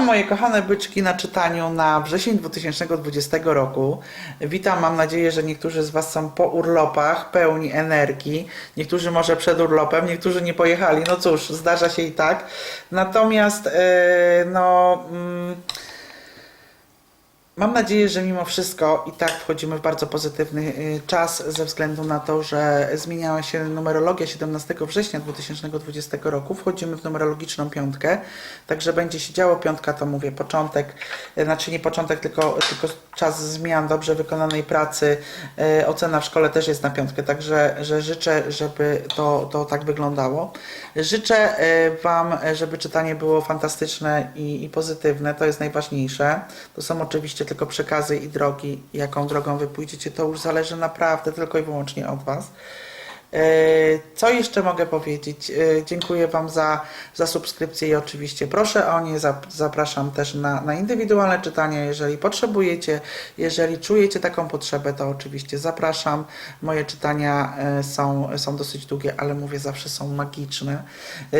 Witam moje kochane byczki na czytaniu na wrzesień 2020 roku. Witam, mam nadzieję, że niektórzy z Was są po urlopach, pełni energii. Niektórzy może przed urlopem, niektórzy nie pojechali. No cóż, zdarza się i tak. Natomiast, e, no. Mm, Mam nadzieję, że mimo wszystko i tak wchodzimy w bardzo pozytywny y, czas ze względu na to, że zmieniała się numerologia 17 września 2020 roku. Wchodzimy w numerologiczną piątkę, także będzie się działo. Piątka to mówię początek, y, znaczy nie początek, tylko, tylko czas zmian, dobrze wykonanej pracy. Y, Ocena w szkole też jest na piątkę, także że życzę, żeby to, to tak wyglądało. Życzę y, Wam, żeby czytanie było fantastyczne i, i pozytywne, to jest najważniejsze. To są oczywiście tylko przekazy i drogi, jaką drogą wy pójdziecie, to już zależy naprawdę tylko i wyłącznie od Was. E, Co jeszcze mogę powiedzieć? E, Dziękuję Wam za, za subskrypcję i oczywiście proszę o nie. Zap- Zapraszam też na, na indywidualne czytania, jeżeli potrzebujecie, jeżeli czujecie taką potrzebę, to oczywiście zapraszam. Moje czytania e, są, są dosyć długie, ale mówię, zawsze są magiczne.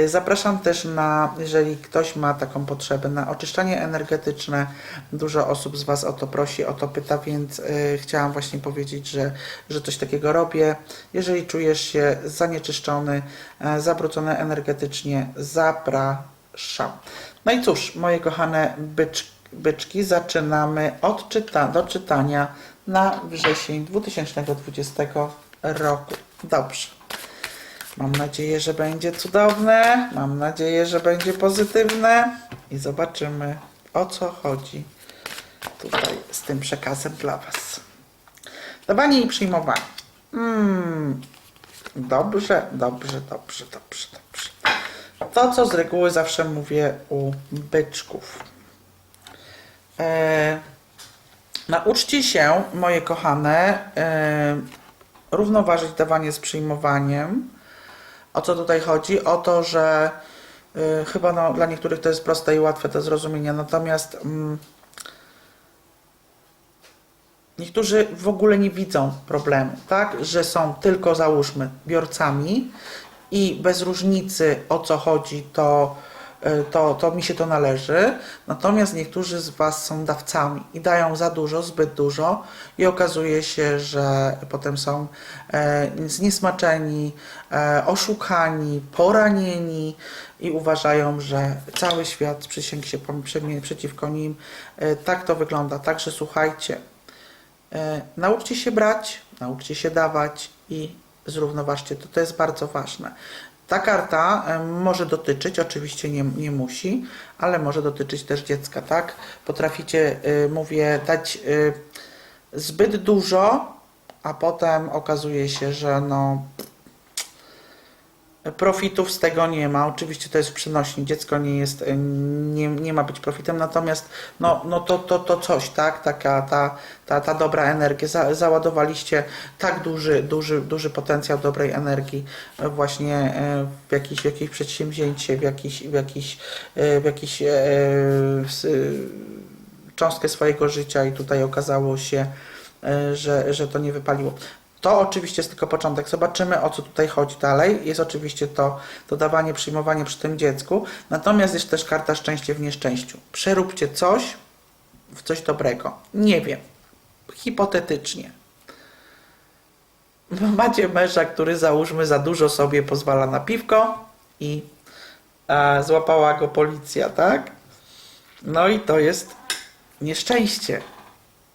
Zapraszam też na, jeżeli ktoś ma taką potrzebę, na oczyszczanie energetyczne. Dużo osób z Was o to prosi, o to pyta, więc chciałam właśnie powiedzieć, że, że coś takiego robię. Jeżeli czujesz się zanieczyszczony, e, zabrudzony energetycznie, zapraszam. No i cóż, moje kochane bycz, byczki, zaczynamy od czyta, do czytania na wrzesień 2020 roku. Dobrze. Mam nadzieję, że będzie cudowne. Mam nadzieję, że będzie pozytywne. I zobaczymy, o co chodzi tutaj z tym przekazem dla Was. Dawanie i przyjmowanie. Mm, dobrze, dobrze, dobrze, dobrze, dobrze. To, co z reguły zawsze mówię u byczków. E, nauczcie się, moje kochane, e, równoważyć dawanie z przyjmowaniem. O co tutaj chodzi? O to, że y, chyba no, dla niektórych to jest proste i łatwe do zrozumienia, natomiast mm, niektórzy w ogóle nie widzą problemu, tak? Że są tylko, załóżmy, biorcami i bez różnicy o co chodzi, to, y, to, to mi się to należy. Natomiast niektórzy z Was są dawcami i dają za dużo, zbyt dużo i okazuje się, że potem są e, zniesmaczeni, e, oszukani, poranieni i uważają, że cały świat przysięgł się przeciwko nim. E, tak to wygląda. Także słuchajcie, e, nauczcie się brać, nauczcie się dawać i zrównoważcie to. To jest bardzo ważne. Ta karta e, może dotyczyć, oczywiście nie, nie musi, ale może dotyczyć też dziecka, tak? Potraficie, y, mówię, dać zbyt dużo, a potem okazuje się, że no profitów z tego nie ma. Oczywiście to jest przynośnik, dziecko nie jest, y, nie, nie ma być profitem, natomiast no, no to, to, to coś, tak, taka ta, ta, ta dobra energia, Za, załadowaliście tak duży, duży, duży potencjał dobrej energii y, właśnie y, w jakieś, w jakieś przedsięwzięcie, w jakiś, w jakiś, y, w jakiś e, cząstkę swojego życia i tutaj okazało się, e, że, że to nie wypaliło. To oczywiście jest tylko początek. Zobaczymy o co tutaj chodzi dalej. Jest oczywiście to, to dawanie, przyjmowanie przy tym dziecku. Natomiast jest też karta szczęście w nieszczęściu. Przeróbcie coś w coś dobrego. Nie wiem. Hipotetycznie. Macie męża, który załóżmy za dużo sobie pozwala na piwko i e, złapała go policja, tak? No i to jest nieszczęście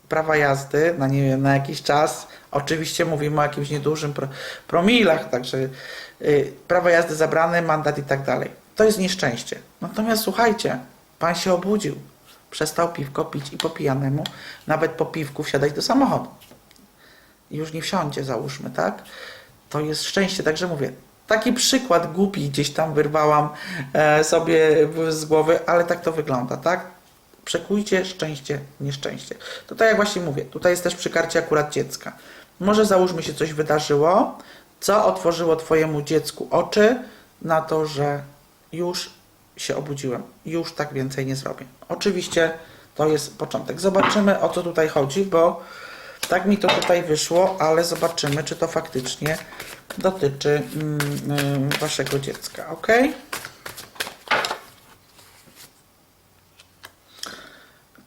prawa jazdy na nie wiem, na jakiś czas. Oczywiście mówimy o jakimś niedużym pro, promilach, także y, prawo jazdy zabrane, mandat i tak dalej. To jest nieszczęście. Natomiast słuchajcie, pan się obudził, przestał piwko pić i po pijanemu, nawet po piwku wsiadać do samochodu. Już nie wsiądzie, załóżmy, tak? To jest szczęście, także mówię. Taki przykład głupi gdzieś tam wyrwałam e, sobie z głowy, ale tak to wygląda, tak? Przekujcie szczęście nieszczęście. To tak jak właśnie mówię, tutaj jest też przy karcie akurat dziecka. Może załóżmy się coś wydarzyło, co otworzyło Twojemu dziecku oczy na to, że już się obudziłem, już tak więcej nie zrobię. Oczywiście to jest początek. Zobaczymy o co tutaj chodzi, bo tak mi to tutaj wyszło, ale zobaczymy, czy to faktycznie dotyczy mm, mm, Waszego dziecka, ok?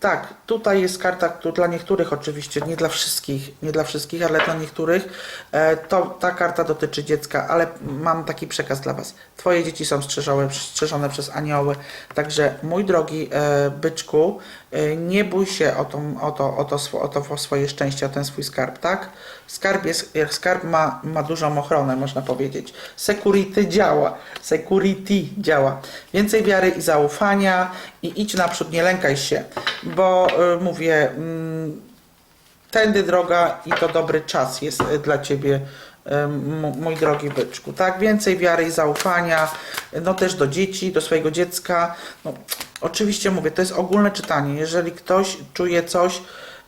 Tak, tutaj jest karta, tu dla niektórych oczywiście, nie dla wszystkich, nie dla wszystkich, ale dla niektórych. E, to ta karta dotyczy dziecka, ale mam taki przekaz dla Was. Twoje dzieci są strzeżone, strzeżone przez anioły, także mój drogi e, byczku, nie bój się o, o, to, o, to, o to swoje szczęście, o ten swój skarb, tak? Skarb, jest, jak skarb ma, ma dużą ochronę, można powiedzieć. Security działa, security działa. Więcej wiary i zaufania i idź naprzód, nie lękaj się, bo y, mówię, mm, tędy droga i to dobry czas jest y, dla Ciebie, y, mój drogi byczku. Tak, więcej wiary i zaufania, no też do dzieci, do swojego dziecka. No, oczywiście mówię, to jest ogólne czytanie. Jeżeli ktoś czuje coś,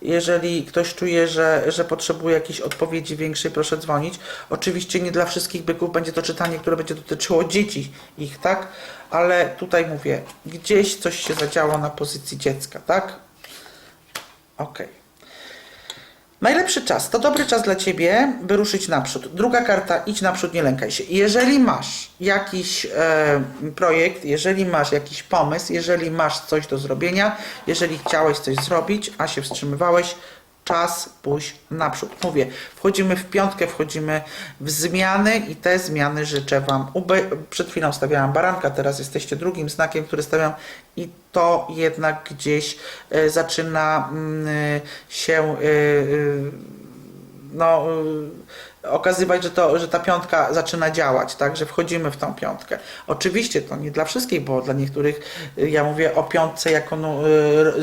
jeżeli ktoś czuje, że, że potrzebuje jakiejś odpowiedzi większej, proszę dzwonić. Oczywiście nie dla wszystkich byków będzie to czytanie, które będzie dotyczyło dzieci ich, tak? Ale tutaj mówię, gdzieś coś się zadziało na pozycji dziecka, tak? Okej. Najlepszy czas, to dobry czas dla Ciebie, by ruszyć naprzód. Druga karta, idź naprzód, nie lękaj się. Jeżeli masz jakiś e, projekt, jeżeli masz jakiś pomysł, jeżeli masz coś do zrobienia, jeżeli chciałeś coś zrobić, a się wstrzymywałeś, czas pójść naprzód. Mówię, wchodzimy w piątkę, wchodzimy w zmiany i te zmiany życzę Wam. Przed chwilą stawiałam baranka, teraz jesteście drugim znakiem, który stawiam i to jednak gdzieś e, zaczyna mm, się e, e, no, y, okazywać, że, to, że ta piątka zaczyna działać, tak, że wchodzimy w tą piątkę. Oczywiście to nie dla wszystkich, bo dla niektórych, y, ja mówię o piątce jako no,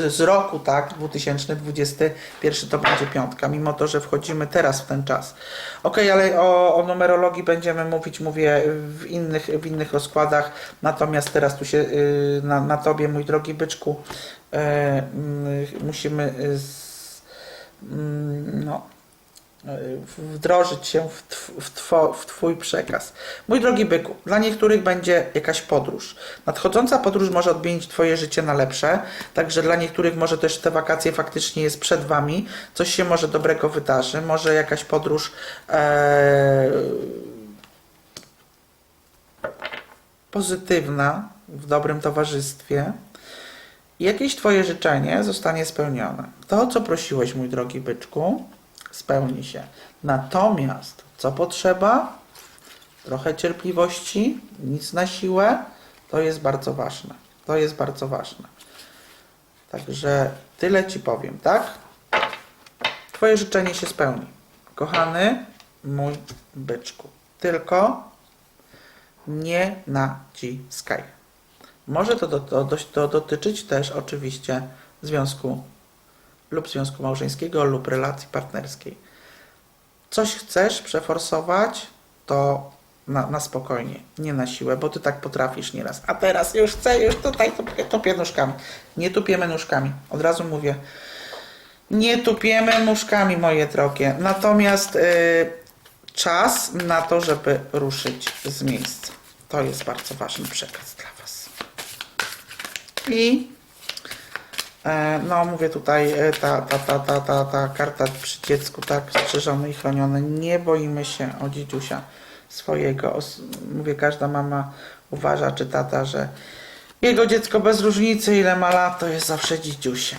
y, z roku, tak, 2021 to będzie piątka, mimo to, że wchodzimy teraz w ten czas. Okej, ale o, o numerologii będziemy mówić, mówię, w innych, w innych rozkładach, natomiast teraz tu się na, na Tobie, mój drogi byczku, y, musimy z, mm, no, wdrożyć się w, w, w Twój przekaz. Mój drogi byku, dla niektórych będzie jakaś podróż. Nadchodząca podróż może odmienić Twoje życie na lepsze, także dla niektórych może też te wakacje faktycznie jest przed Wami, coś się może dobrego wydarzy, może jakaś podróż e, pozytywna, w dobrym towarzystwie. Jakieś Twoje życzenie zostanie spełnione. To, co prosiłeś, mój drogi byczku, spełni się. Natomiast co potrzeba? Trochę cierpliwości, nic na siłę. To jest bardzo ważne. To jest bardzo ważne. Także tyle Ci powiem, tak? Twoje życzenie się spełni. Kochany mój byczku. Tylko nie naciskaj. Może to, do, to, to dotyczyć też oczywiście związku lub związku małżeńskiego lub relacji partnerskiej. Coś chcesz przeforsować, to na, na spokojnie, nie na siłę, bo ty tak potrafisz nieraz. A teraz już chcę, już tutaj tupię, tupię nóżkami. Nie tupiemy nóżkami, od razu mówię. Nie tupiemy nóżkami, moje drogie. Natomiast y, czas na to, żeby ruszyć z miejsca. To jest bardzo ważny przekaz dla Was. I No, mówię tutaj, e, ta, ta, ta, ta, ta, ta karta przy dziecku, tak, strzeżone i chronione. Nie boimy się o dzidziusia swojego. Mówię, każda mama uważa, czy tata, że jego dziecko bez różnicy, ile ma lat, to jest zawsze dzidziusiem.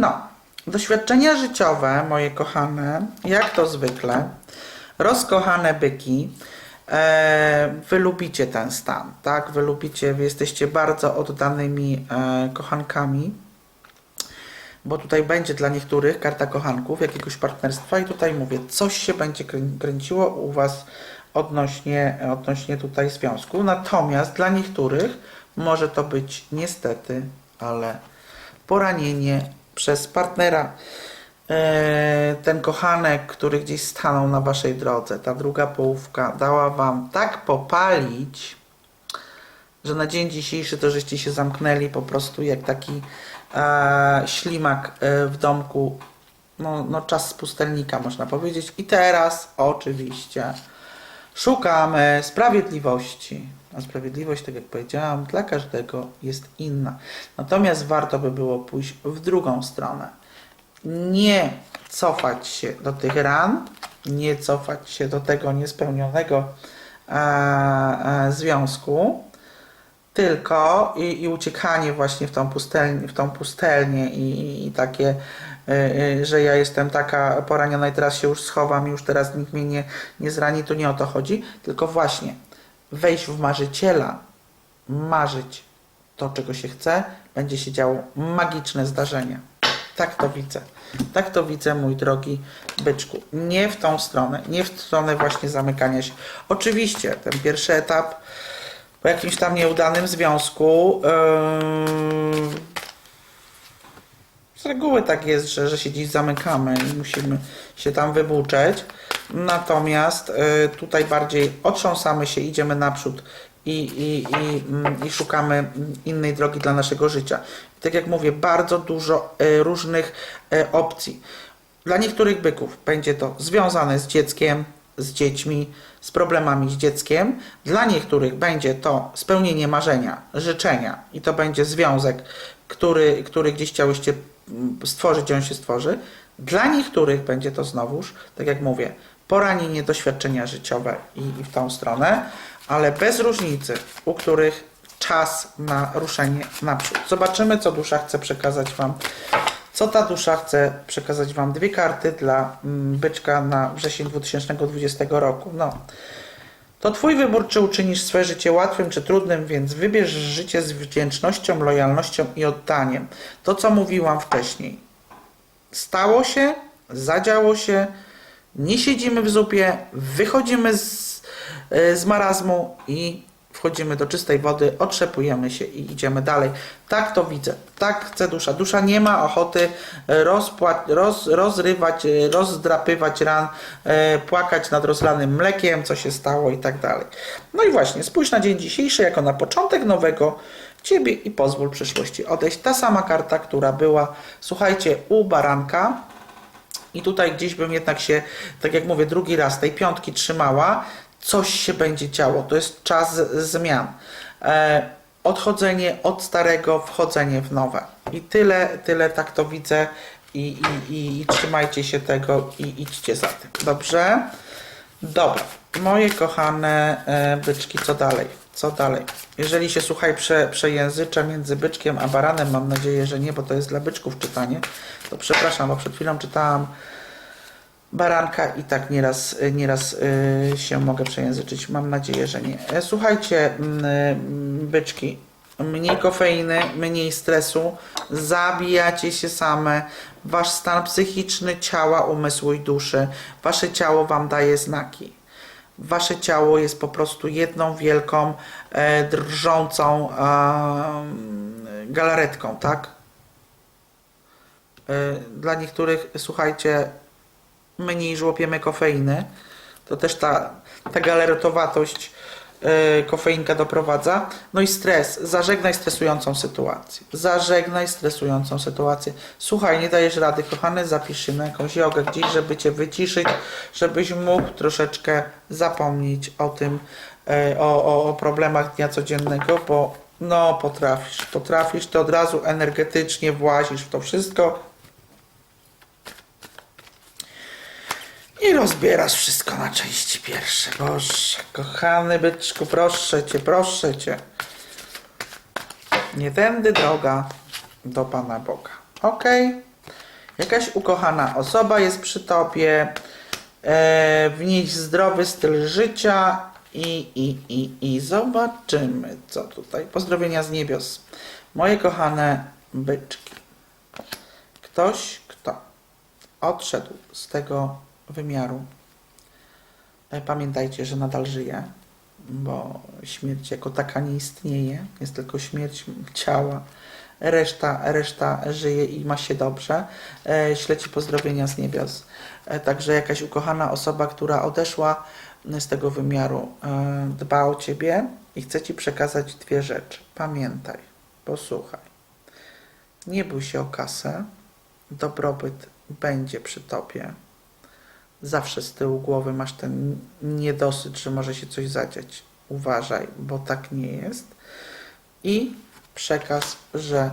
No, doświadczenia życiowe, moje kochane, jak to zwykle, rozkochane byki, e, wy lubicie ten stan, tak? Wy lubicie, wy jesteście bardzo oddanymi e, kochankami bo tutaj będzie dla niektórych karta kochanków, jakiegoś partnerstwa i tutaj mówię, coś się będzie krę- kręciło u Was odnośnie, odnośnie tutaj związku. Natomiast dla niektórych może to być niestety, ale poranienie przez partnera. E, Ten kochanek, który gdzieś stanął na Waszej drodze, ta druga połówka dała Wam tak popalić, że na dzień dzisiejszy to żeście się zamknęli po prostu jak taki e, ślimak e, w domku. No, no czas z pustelnika można powiedzieć. I teraz oczywiście szukamy sprawiedliwości. A sprawiedliwość, tak jak powiedziałam, dla każdego jest inna. Natomiast warto by było pójść w drugą stronę. Nie cofać się do tych ran, nie cofać się do tego niespełnionego e, e, związku, tylko i, i uciekanie właśnie w tą pustelnię, w tą pustelnię i, i, takie, y, y, że ja jestem taka poraniona i teraz się już schowam i już teraz nikt mnie nie, nie zrani, to nie o to chodzi, tylko właśnie wejść w marzyciela, marzyć to, czego się chce, będzie się działo magiczne zdarzenie. Tak to widzę. Tak to widzę, mój drogi byczku. Nie w tą stronę, nie w stronę właśnie zamykania się. Oczywiście, ten pierwszy etap po jakimś tam nieudanym związku. Yy, z reguły tak jest, że, że się gdzieś zamykamy i musimy się tam wybuczeć. Natomiast y, tutaj bardziej otrząsamy się, idziemy naprzód i, i, i, mm, i szukamy innej drogi dla naszego życia. Tak jak mówię, bardzo dużo y, różnych opcji. Dla niektórych byków będzie to związane z dzieckiem, z dziećmi, z problemami z dzieckiem. Dla niektórych będzie to spełnienie marzenia, życzenia i to będzie związek, który, który gdzieś chciałyście mm, stworzyć, on się stworzy. Dla niektórych będzie to znowuż, tak jak mówię, poranienie, doświadczenia życiowe i, i w tą stronę, ale bez różnicy, u których czas na ruszenie naprzód. Zobaczymy, co dusza chce przekazać Wam. Co ta dusza chce przekazać Wam? Dwie karty dla mm, byczka na wrzesień 2020 roku. No. To Twój wybór, czy uczynisz swoje życie łatwym, czy trudnym, więc wybierz życie z wdzięcznością, lojalnością i oddaniem. To, co mówiłam wcześniej. Stało się, zadziało się, nie siedzimy w zupie, wychodzimy z, e, z marazmu i wchodzimy do czystej wody, otrzepujemy się i idziemy dalej. Tak to widzę, tak chce dusza. Dusza nie ma ochoty rozpła- roz, rozrywać, e, rozdrapywać ran, e, płakać nad rozlanym mlekiem, co się stało i tak dalej. No i właśnie, spójrz na dzień dzisiejszy jako na początek nowego Ciebie i pozwól przyszłości odejść. Ta sama karta, która była, słuchajcie, u baranka, i tutaj gdzieś bym jednak się, tak jak mówię, drugi raz tej piątki trzymała. Coś się będzie działo. To jest czas zmian. E, odchodzenie od starego, wchodzenie w nowe. I tyle, tyle tak to widzę. I, i, i, i trzymajcie się tego i idźcie za tym. Dobrze? Dobra. Moje kochane e, byczki, co dalej? Co dalej? Jeżeli się, słuchaj, prze, między byczkiem a baranem, mam nadzieję, że nie, bo to jest dla byczków czytanie, to przepraszam, bo przed chwilą czytałam baranka i tak nieraz, nieraz y, się mogę przejęzyczyć. Mam nadzieję, że nie. E, Słuchajcie, mm, y, byczki, mniej kofeiny, mniej stresu, zabijacie się same, wasz stan psychiczny, ciała, umysłu i duszy, wasze ciało wam daje znaki. Wasze ciało jest po prostu jedną wielką, e, drżącą e, galaretką, tak? Dla niektórych, słuchajcie, mniej żłopiemy kofeiny, to też ta, ta galerotowatość e, kofeinka doprowadza. No i stres. Zażegnaj stresującą sytuację. Zażegnaj stresującą sytuację. Słuchaj, nie dajesz rady, kochany, zapisz się na jakąś jogę gdzieś, żeby cię wyciszyć, żebyś mógł troszeczkę zapomnieć o tym, e, o, o, o problemach dnia codziennego, bo no potrafisz, potrafisz, to od razu energetycznie włazisz w to wszystko, I rozbierasz wszystko na części pierwsze. Boże, kochany byczku, proszę cię, proszę cię. Nie tędy droga do Pana Boga. Ok? Jakaś ukochana osoba jest przy tobie. E, wnieść zdrowy styl życia i, i, i, i zobaczymy, co tutaj. Pozdrowienia z niebios. Moje kochane byczki. Ktoś, kto odszedł z tego wymiaru. E, Pamiętajcie, że nadal żyje, bo śmierć jako taka nie istnieje, jest tylko śmierć ciała. Reszta, reszta żyje i ma się dobrze. E, pozdrowienia z niebios. E, Także jakaś ukochana osoba, która odeszła z tego wymiaru, e, dba o ciebie i chce ci przekazać dwie rzeczy. Pamiętaj, posłuchaj. Nie bój się o kasę. Dobrobyt będzie przy tobie zawsze z tyłu głowy masz ten niedosyt, że może się coś zadziać. Uważaj, bo tak nie jest. I przekaz, że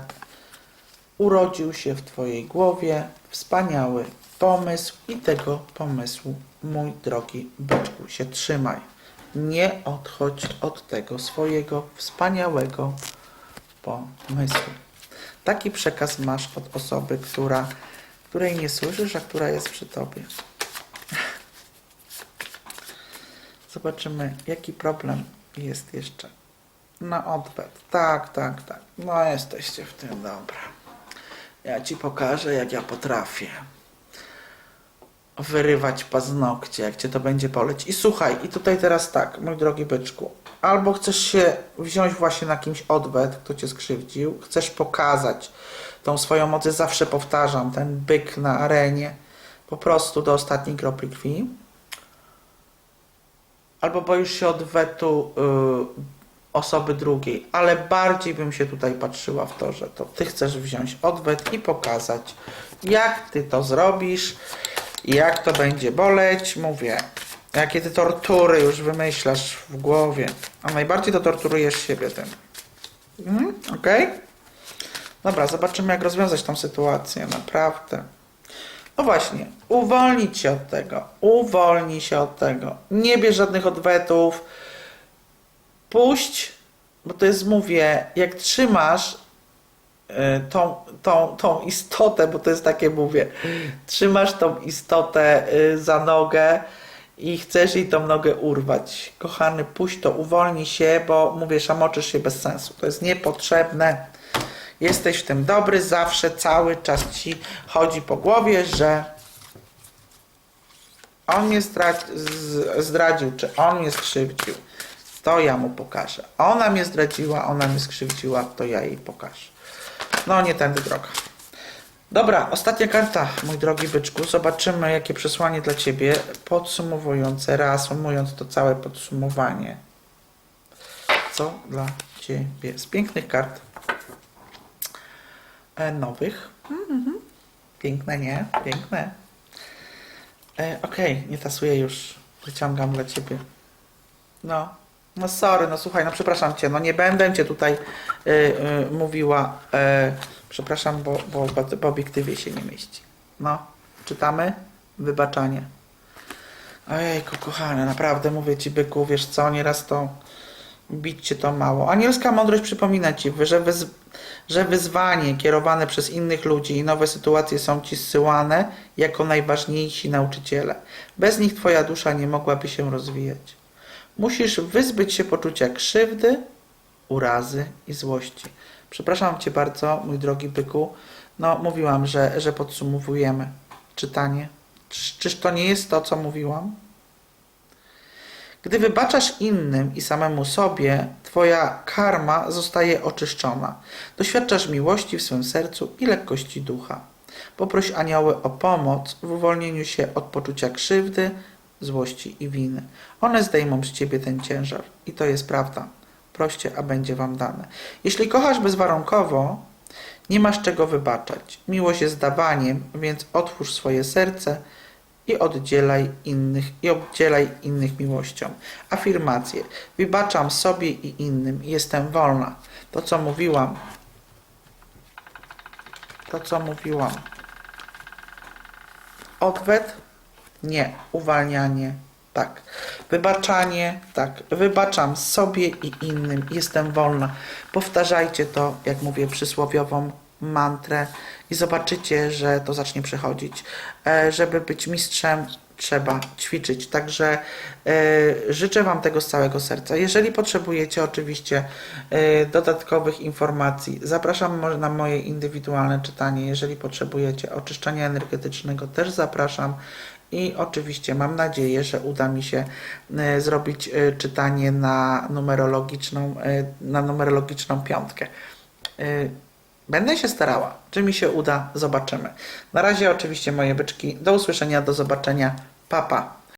urodził się w Twojej głowie wspaniały pomysł i tego pomysłu, mój drogi byczku, się trzymaj. Nie odchodź od tego swojego wspaniałego pomysłu. Taki przekaz masz od osoby, która, której nie słyszysz, a która jest przy tobie. Zobaczymy, jaki problem jest jeszcze. Na odwet. Tak, tak, tak. No jesteście w tym, dobra. Ja ci pokażę, jak ja potrafię wyrywać paznokcie, jak cię to będzie boleć. I słuchaj, i tutaj teraz tak, mój drogi byczku. Albo chcesz się wziąć właśnie na kimś odwet, kto cię skrzywdził, chcesz pokazać tą swoją moc, zawsze powtarzam, ten byk na arenie, po prostu do ostatniej kropli krwi. Albo boisz się odwetu y, osoby drugiej, ale bardziej bym się tutaj patrzyła w to, że to ty chcesz wziąć odwet i pokazać, jak ty to zrobisz, jak to będzie boleć, mówię, jakie ty tortury już wymyślasz w głowie, a najbardziej to torturujesz siebie tym. Mhm, okej? Dobra, zobaczymy jak rozwiązać tą sytuację, naprawdę. No właśnie, uwolnić się od tego, uwolnij się od tego, nie bierz żadnych odwetów, puść, bo to jest, mówię, jak trzymasz y, tą, tą, tą istotę, bo to jest takie, mówię, trzymasz tą istotę y, za nogę i chcesz jej tą nogę urwać. Kochany, puść to, uwolnij się, bo mówię, szamoczysz się bez sensu. To jest niepotrzebne. Jesteś w tym dobry, zawsze, cały czas ci chodzi po głowie, że on mnie zdradził, czy on mnie skrzywdził, to ja mu pokażę. Ona mnie zdradziła, ona mnie skrzywdziła, to ja jej pokażę. No, nie tędy droga. Dobra, ostatnia karta, mój drogi byczku. Zobaczymy, jakie przesłanie dla Ciebie podsumowujące, reasumując to całe podsumowanie. Co dla Ciebie z pięknych kart nowych. Mhm. Piękne, nie? Piękne. E, Okej, nie tasuję już. Wyciągam dla Ciebie. No. No sorry, no słuchaj, no przepraszam Cię, no nie będę Cię tutaj y, y, mówiła, e, przepraszam, bo, bo w obiektywie się nie mieści. No, czytamy? Wybaczanie. Ojejku, kochany, naprawdę mówię Ci, byku, wiesz co, nieraz to bić Cię to mało. Anielska mądrość przypomina Ci, że, wyz, że wyzwanie kierowane przez innych ludzi i nowe sytuacje są Ci zsyłane jako najważniejsi nauczyciele. Bez nich Twoja dusza nie mogłaby się rozwijać. Musisz wyzbyć się poczucia krzywdy, urazy i złości. Przepraszam Cię bardzo, mój drogi byku. No, mówiłam, że, że podsumowujemy czytanie. Czyż, czyż to nie jest to, co mówiłam? Gdy wybaczasz innym i samemu sobie, Twoja karma zostaje oczyszczona. Doświadczasz miłości w swym sercu i lekkości ducha. Poproś anioły o pomoc w uwolnieniu się od poczucia krzywdy, złości i winy. One zdejmą z ciebie ten ciężar i to jest prawda. Proście, a będzie wam dane. Jeśli kochasz bezwarunkowo, nie masz czego wybaczać. Miłość jest dawaniem, więc otwórz swoje serce i oddzielaj innych i oddzielaj innych miłością. Afirmacje. Wybaczam sobie i innym. Jestem wolna. To co mówiłam. To co mówiłam. Odwet nie. Uwalnianie. Tak. Wybaczanie. Tak. Wybaczam sobie i innym. Jestem wolna. Powtarzajcie to, jak mówię, przysłowiową mantrę i zobaczycie, że to zacznie przechodzić. E, żeby być mistrzem, trzeba ćwiczyć. Także e, życzę Wam tego z całego serca. Jeżeli potrzebujecie oczywiście e, dodatkowych informacji, zapraszam na moje indywidualne czytanie. Jeżeli potrzebujecie oczyszczenia energetycznego, też zapraszam. I oczywiście mam nadzieję, że uda mi się zrobić czytanie na numerologiczną, na numerologiczną piątkę. Będę się starała. Czy mi się uda, zobaczymy. Na razie oczywiście moje byczki. Do usłyszenia, do zobaczenia. Papa. Pa.